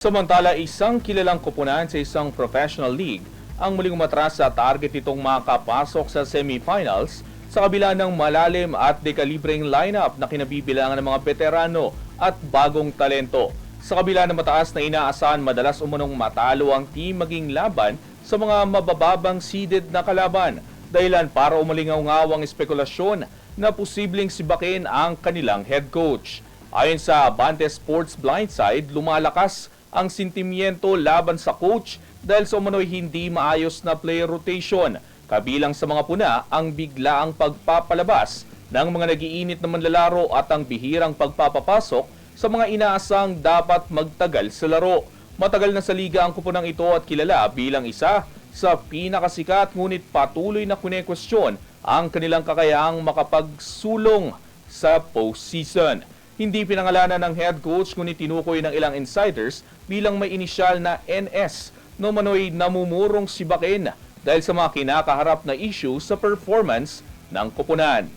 Samantala, isang kilalang kupunan sa isang professional league ang muling umatras sa target nitong makapasok sa semifinals sa kabila ng malalim at dekalibreng lineup na kinabibilangan ng mga veterano at bagong talento. Sa kabila ng mataas na inaasahan, madalas umunong matalo ang team maging laban sa mga mabababang seeded na kalaban. Dahilan para umalingaw-ngawang espekulasyon na posibleng sibakin ang kanilang head coach. Ayon sa Abante Sports Blindside, lumalakas ang sentimiento laban sa coach dahil sa umano'y hindi maayos na player rotation. Kabilang sa mga puna ang biglaang pagpapalabas ng mga nagiinit na manlalaro at ang bihirang pagpapapasok sa mga inaasang dapat magtagal sa laro. Matagal na sa liga ang kupunang ito at kilala bilang isa sa pinakasikat ngunit patuloy na kune-question ang kanilang kakayaang makapagsulong sa postseason. Hindi pinangalanan ng head coach ngunit tinukoy ng ilang insiders bilang may inisyal na NS no manoy namumurong sibakin dahil sa mga kinakaharap na issue sa performance ng kupunan.